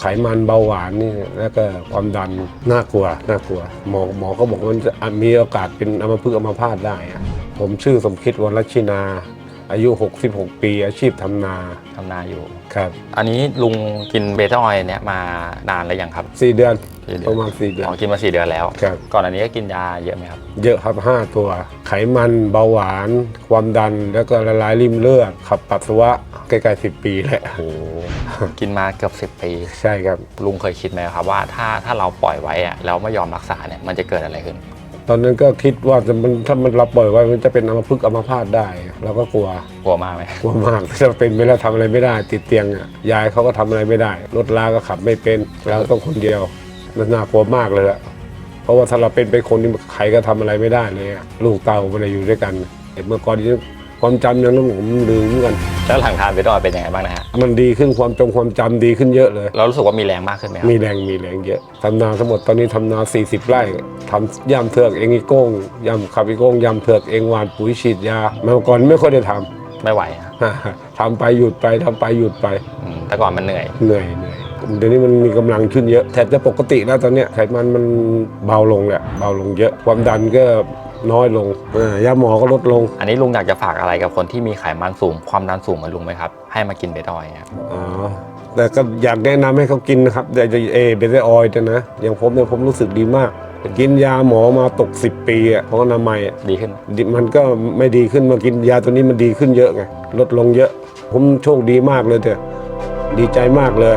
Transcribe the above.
ไขมันเบาหวานนี่แล้วก็ความดันน่ากลัวน่ากลัวหมอหมอก็บอกว่ามันจะมีโอกาสเป็นอัมพฤกษ์อัมพาตได้อะผมชื่อสมคิดวรชินา อายุ 66 ปี อาชีพทำนาทำนาอยู่ ครับ อันนี้ลุงกินเบต้าออยล์เนี่ยมานานแล้วยังครับ 4 เดือน สี่เดืปอนระมาณ4เดือนอ๋อกินมาสี่เดือนแล้ว ครับ ก่อนอันนี้ก็กินยาเยอะไหมครับ เยอะครับ5ตัว ไขมันเบาหวาน ความดันแล้วก็ละลายริ่มเลือดขับปัสสาวะใกล้ๆ10ปีแหละโอ้โหกินมาเกือบสิบ10 ปี ใช่ครับ ลุงเคยคิดไหมครับว่าถ้าถ้าเราปล่อยไว้อะแล้วไม่ยอมรักษาเนี่ยมันจะเกิดอะไรขึ้น ตอนนั้นก็คิดว่าจะมันถ้ามันเราปล่อยไว้มันจะเป็นอัมพฤกษ์อัมพาตได้ เราก็กลัว กลัวมากไหมกลัวมาก ถ้าเป็นไปแล้วทำอะไรไม่ได้ ติดเตียงอะยายเขาก็ทำอะไรไม่ได้ รถลาก็ขับไม่เป็น เราต้องคนเดียวมั นน่ากลัวมากเลยอะเพราะว่าถ้าเราเป็นไปคนนี้ใครก็ทำอะไรไม่ได้เลยอะลูกเต่าไม่ได้อยู่ด้วยกันเมื่อก่อนนี้ความจำยังต้องผมลืมเหมือนกัน แล้วหลังทานเบต้าออยล์เป็นยังไงบ้างนะฮะ มันดีขึ้นความจงความจำดีขึ้นเยอะเลย เรารู้สึกว่ามีแรงมากขึ้นไหมครับมีแรงมีแรงเยอะทำนาทั้งหมดตอนนี้ทำนา 40 ไร่ทำย่ำเถือกเองอีโก้งย่ำขับอีโก้งย่ำเถือกเองหวานปุ๋ยฉีดยาเมื่อก่อนไม่ค่อยได้ทไม่ไหวอะำทำไปหยุดไปทำไปหยุดไปอืมแต่ก่อนมันเหนื่อยเหนื่อยเหนื่อย เดี๋ยวนี้มันมีกำลังขึ้นเยอะแทบจะปกติแล้วตอนเนี้ยไขมันมันเบาลงแหละเบาลงเยอะความดันก็น้อยลงเออยาหมอก็ลดลง อันนี้ลุงอยากจะฝากอะไรกับคนที่มีไขมันสูง ความดันสูงเหมือนลุงไหมครับ ให้มากินเบต้าออยล์ครับอ๋อแต่ก็อยากแนะนำให้เขากินนะครับแต่จะเอเบต้าออยล์นะอย่างผมเนี่ยผมรู้สึกดีมาก กินยาหมอมาตก 10 ปีอะของอนามัยอะดีขึ้นไหมดิมันก็ไม่ดีขึ้นมากินยาตัวนี้มันดีขึ้นเยอะไงลดลงเยอะ ผมโชคดีมากเลยแต่ดีใจมากเลย